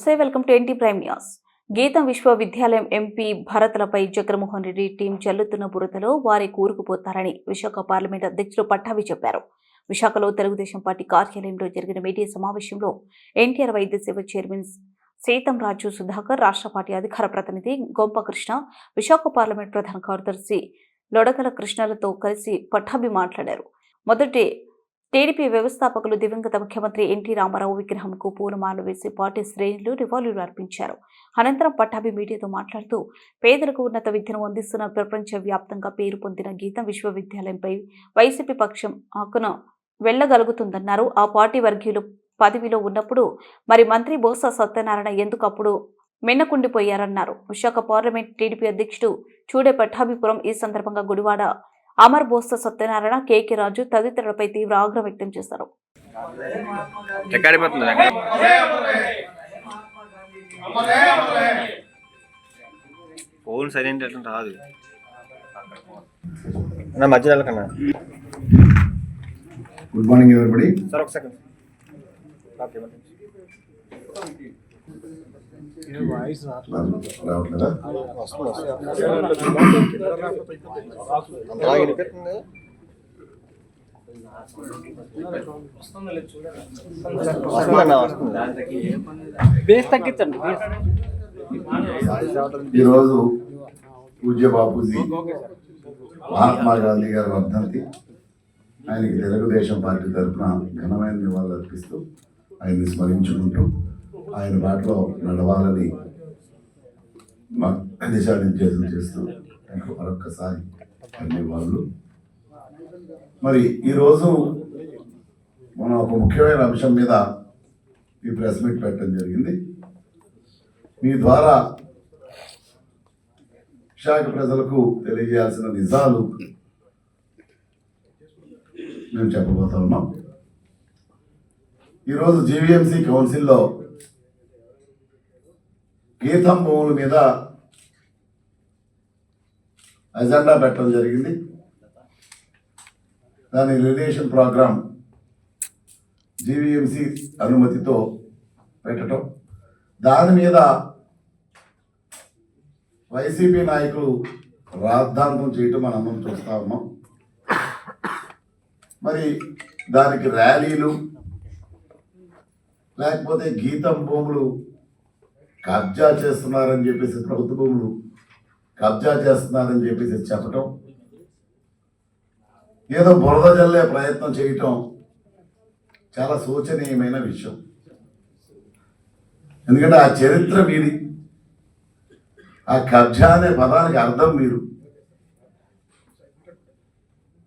నమస్తే welcome to NT prime news. GITAM విశ్వవిద్యాలయం MP భరత్లపై జగన్మోహన్ రెడ్డి టీం చల్లుతున్న బురదలో వారి కూరుకుపోతారని విశాఖ పార్లమెంట్ అధ్యక్షులు పట్టాభి చెప్పారు. విశాఖలో తెలుగుదేశం పార్టీ కార్యాలయంలో జరిగిన మీడియా సమావేశంలో ఎన్టీఆర్ వైద్య సేవ చైర్మన్ సీతం రాజు సుధాకర్ రాష్ట్ర పార్టీ అధికార ప్రతినిధి గోపకృష్ణ విశాఖ పార్లమెంట్ ప్రధాన కార్యదర్శి లొడకల కృష్ణలతో కలిసి పట్టాభి మాట్లాడారు. మొదటి టీడీపీ వ్యవస్థాపకులు దివంగత ముఖ్యమంత్రి ఎన్టీ రామారావు విగ్రహంకు పూలమాలలు వేసి పార్టీ శ్రేణులు రివాల్యూలు అర్పించారు. అనంతరం పట్టాభి మీడియాతో మాట్లాడుతూ పేదలకు ఉన్నత విద్యను అందిస్తున్న ప్రపంచ వ్యాప్తంగా పేరు పొందిన గీతం విశ్వవిద్యాలయంపై వైసీపీ పక్షం ఆకున వెళ్ళగలుగుతుందన్నారు ఆ పార్టీ వర్గీయులు పదవిలో ఉన్నప్పుడు మరి మంత్రి బోసా సత్యనారాయణ ఎందుకు అప్పుడు మిన్నకుండిపోయారన్నారు. విశాఖ పార్లమెంట్ టీడీపీ అధ్యక్షుడు చూడే పట్టాభిపురం ఈ సందర్భంగా గుడివాడ అమర్ బోస సత్యనారాయణ కేకే రాజు తదితరులపై తీవ్ర ఆగ్రహం వ్యక్తం చేశారు. ఎక్కడిపోతుంది ఫోన్ సైలెంట్ అట్లా రాదు. నా మధ్య వెళ్ళకన్నా. గుడ్ మార్నింగ్ ఎవరిబడి సార్ ఒక సెకండ్ బేస్ తగ్గించండి ఈరోజు పూజ్య బాపూజీ మహాత్మా గాంధీ గారి వర్ధంతి ఆయనకి తెలుగుదేశం పార్టీ తరఫున ఘనమైన నివాళులు అర్పిస్తూ ఆయన్ని స్మరించుకుంటూ ఆయన బాటలో నడవాలని మా దిశానిర్దేశం చేస్తూ ఆయనకు మరొక్కసారి ధన్యవాదాలు. మరి ఈరోజు మనం ఒక ముఖ్యమైన అంశం మీద ఈ ప్రెస్ మీట్ పెట్టడం జరిగింది. మీ ద్వారా విశాఖ ప్రజలకు తెలియజేయాల్సిన నిజాలు మేము చెప్పబోతా ఉన్నాం. ఈరోజు జీవీఎంసీ కౌన్సిల్లో గీతం భూముల మీద అజెండా పెట్టడం జరిగింది. దాని రిలేషన్ ప్రోగ్రాం జీవీఎంసీ అనుమతితో పెట్టడం దాని మీద వైసీపీ నాయకులు రాద్ధాంతం చేయటం మనం అందరం చూస్తా ఉన్నాం. మరి దానికి ర్యాలీలు లేకపోతే గీతం భూములు కబ్జా చేస్తున్నారని చెప్పేసి ప్రభుత్వ భూములు కబ్జా చేస్తున్నారని చెప్పేసి చెప్పటం ఏదో బురద జల్లే ప్రయత్నం చేయటం చాలా శోచనీయమైన విషయం. ఎందుకంటే ఆ చరిత్ర మీది. ఆ కబ్జా అనే పదానికి అర్థం మీరు.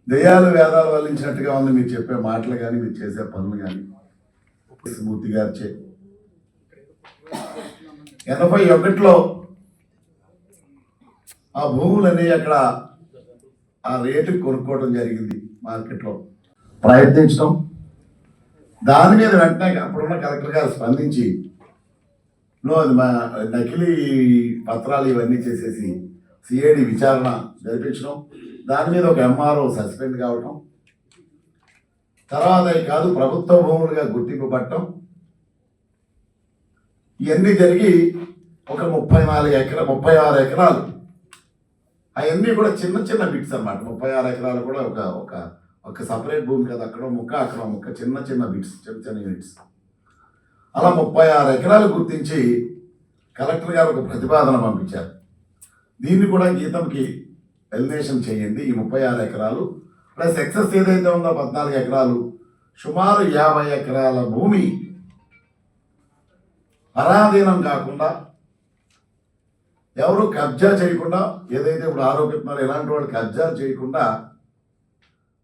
దయ్యాలు వేదాలు వల్లించినట్టుగా ఉంది మీరు చెప్పే మాటలు కానీ మీరు చేసే పనులు కానీ. మూర్తి గారు చే ఎనభై ఒకటిలో ఆ భూములన్నీ అక్కడ ఆ రేటుకి కొనుక్కోవడం జరిగింది మార్కెట్లో. ప్రయత్నించడం. దాని మీద వెంటనే అప్పుడున్న కలెక్టర్ గారు స్పందించి నో అది మా నకిలీ పత్రాలు ఇవన్నీ చేసేసి సిఐడి విచారణ జరిపించడం. దాని మీద ఒక ఎంఆర్ఓ సస్పెండ్ కావటం. తర్వాత కాదు ప్రభుత్వ భూములుగా గుర్తింపు పట్టడం. ఇవన్నీ జరిగి ఒక ముప్పై నాలుగు ఎకరా ముప్పై ఆరు ఎకరాలు. అవన్నీ కూడా చిన్న చిన్న బిట్స్ అన్నమాట. ముప్పై ఆరు ఎకరాలు కూడా ఒక ఒక ఒక సపరేట్ భూమి కదా అక్కడ ముక్క అక్కడ ముక్క చిన్న చిన్న బిట్స్ చిన్న చిన్న యూనిట్స్ అలా ముప్పై ఆరు ఎకరాలు గుర్తించి కలెక్టర్ గారు ఒక ప్రతిపాదన పంపించారు. దీన్ని కూడా గీతంకి ఎలినేషన్ చేయండి. ఈ ముప్పై ఆరు ఎకరాలు. ప్లస్ ఎక్సెస్ ఏదైతే ఉందో పద్నాలుగు ఎకరాలు. సుమారు యాభై ఎకరాల భూమి పరాధీనం కాకుండా ఎవరు కబ్జా చేయకుండా ఏదైతే ఇప్పుడు ఆరోపిస్తున్నారో ఇలాంటి వాళ్ళు కబ్జా చేయకుండా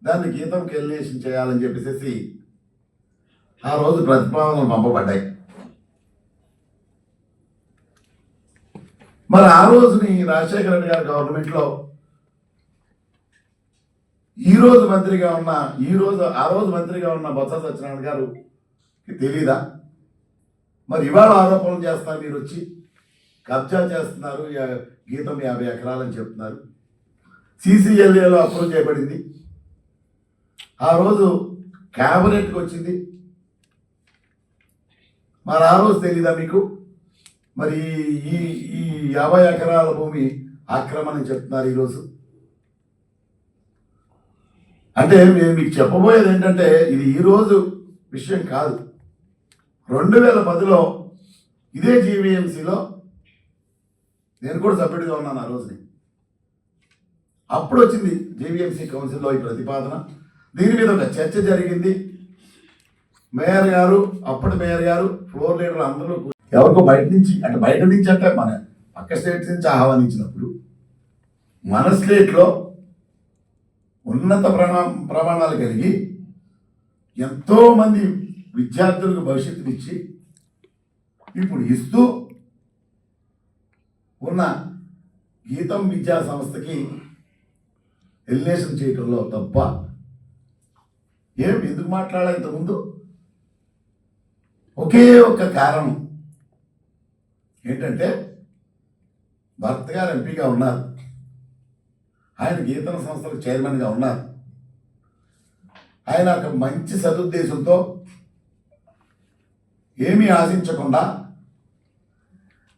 దాన్ని గీతం కెలినేషన్ చేయాలని చెప్పేసి ఆ రోజు ప్రతిపాదనలు పంపబడ్డాయి. మరి ఆ రోజుని రాజశేఖర రెడ్డి గారి గవర్నమెంట్లో ఈ రోజు మంత్రిగా ఉన్న ఈ రోజు ఆ రోజు మంత్రిగా ఉన్న బొత్స సత్యనారాయణ గారు తెలీదా మరి ఇవాళ ఆరోపణలు చేస్తారు మీరు వచ్చి కబ్జా చేస్తున్నారు యా- గీతం యాభై ఎకరాలని చెప్తున్నారు. సీసీఎల్ఏలో అప్రూవ్ చేయబడింది. ఆ రోజు క్యాబినెట్కి వచ్చింది. మరి ఆ రోజు తెలీదా మీకు? మరి ఈ ఈ యాభై ఎకరాల భూమి ఆక్రమణని చెప్తున్నారు ఈరోజు. అంటే మేము మీకు చెప్పబోయేది ఏంటంటే ఇది ఈరోజు విషయం కాదు. రెండు వేల పదిలో ఇదే జీవీఎంసీలో నేను కూడా సభ్యుడిగా ఉన్నాను ఆ రోజుని. అప్పుడు వచ్చింది జీవీఎంసీ కౌన్సిల్లో ఈ ప్రతిపాదన. దీని మీద ఒక చర్చ జరిగింది. మేయర్ గారు అప్పటి మేయర్ గారు ఫ్లోర్ లీడర్ అందరూ ఎవరికో బయట నుంచి అంటే బయట నుంచి అంటే మన పక్క స్టేట్స్ నుంచి ఆహ్వానించినప్పుడు మన స్టేట్లో ఉన్నత ప్రమా ప్రమాణాలు కలిగి ఎంతోమంది విద్యార్థులకు భవిష్యత్తునిచ్చి ఇప్పుడు ఇస్తూ ఉన్న గీతం విద్యా సంస్థకి ఎలినేషన్ చేయటంలో తప్ప ఏం ఎందుకు మాట్లాడాలి ఇంతకుముందు? ఒకే ఒక్క కారణం ఏంటంటే భర్త గారు ఎంపీగా ఉన్నారు. ఆయన గీతన సంస్థలకు చైర్మన్గా ఉన్నారు. ఆయన ఒక మంచి సదుద్దేశంతో ఏమీ ఆశించకుండా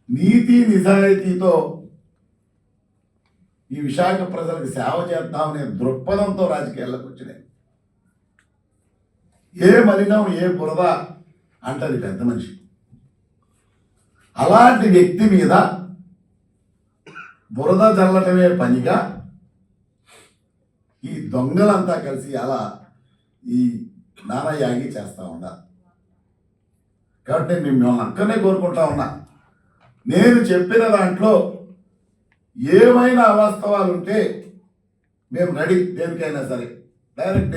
నీతి నిజాయితీతో ఈ విశాఖ ప్రజలకు సేవ చేద్దామనే దృక్పథంతో రాజకీయాల్లోకి వచ్చినాయి. ఏ మలినం ఏ బురద అంటది పెద్ద మనిషి. అలాంటి వ్యక్తి మీద బురద చల్లటమే పనిగా ఈ దొంగలంతా కలిసి అలా ఈ నానయాగి చేస్తూ ఉన్నారు కాబట్టి నేను మిమ్మల్ని అక్కడనే కోరుకుంటా ఉన్నా. నేను చెప్పిన దాంట్లో ఏమైనా అవాస్తవాలు ఉంటే మేము రెడీ దేనికైనా సరే. డైరెక్ట్